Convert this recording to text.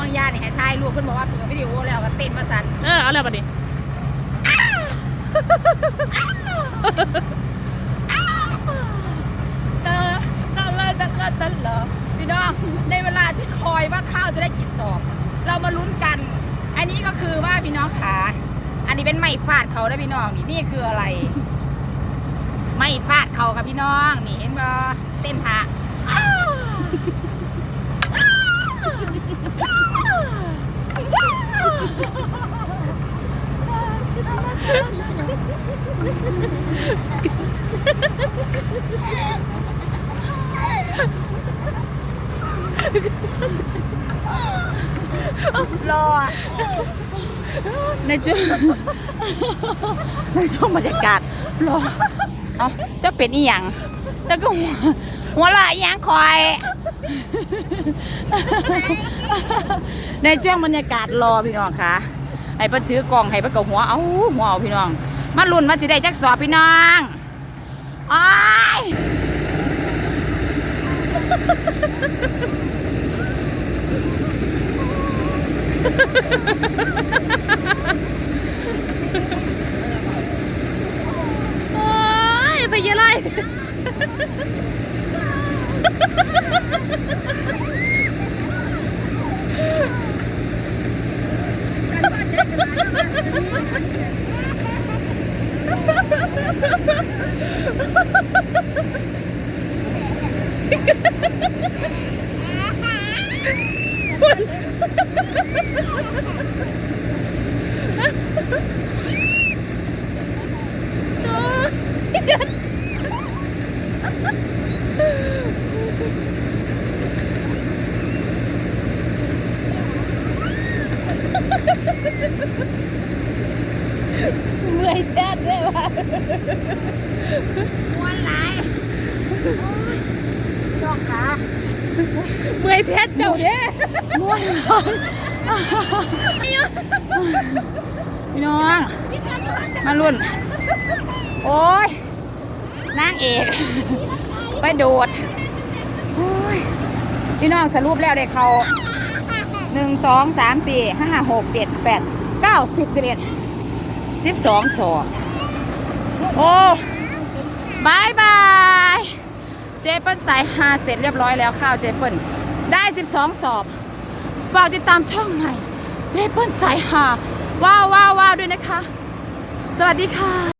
บางยาเนี่ยให้ถ่ายรูปเพิ่นบอกว่าเปิดวิดีโอแล้วก็เต้นมาสั่นเออเอาแล้วบัดนี้เตอตะเลยตะเลยตะเหรอพี่น้องในเวลาที่คอยว่าข้าวจะได้กี่สอบ เรามาลุ้นกัน อันนี้ก็คือว่าพี่น้องขาอันนี้เป็นไม้ฟาดเขาได้พี่น้องนี่นี่คืออะไร ไม้ฟาดเขากับพี่น้อง นี่เห็นบ่เต้นท่าอ้าว รออะในช่วง ในช่วงบรรยากาศรอเอาจะเป็นอีหยังแต่ก็หัวหัวเราะอีหยังคอย ในช่วงบรรยากาศรอพี่น้องค่ะให้เพิ่นถือกล่องให้เพิ่นกับหัวเอาหัวเอาพี่น้อง มาลุ้นว่าสิได้จักสอบพี่น้องอ้ายโอ้ยไปเยอะเล Ha ha ha ha ha! แจ๊ดเลยว่ะม้วนหลายโอ้ยพี่น้องขาเมื่อยแท้เจ้าเด้มวนร้อนพี่น้อง มาลุ่น โอ้ยนางเอก ไปโดดโอ้ยพี่น้องสรุปแล้วเด็กเขาหนึ่งสองสามสี่ห้าหกเจ็ดแปดเก้าสิบสิบเอ็ด สิบสองสอบโอ้บายบาย เจเปิลสายหาเสร็จเรียบร้อยแล้วข้าวเจเปิลได้ 12 สอบ ฝากติดตามช่องใหม่ เจเปิลสายหาว้าวว้าวว้าวด้วยนะคะ สวัสดีค่ะ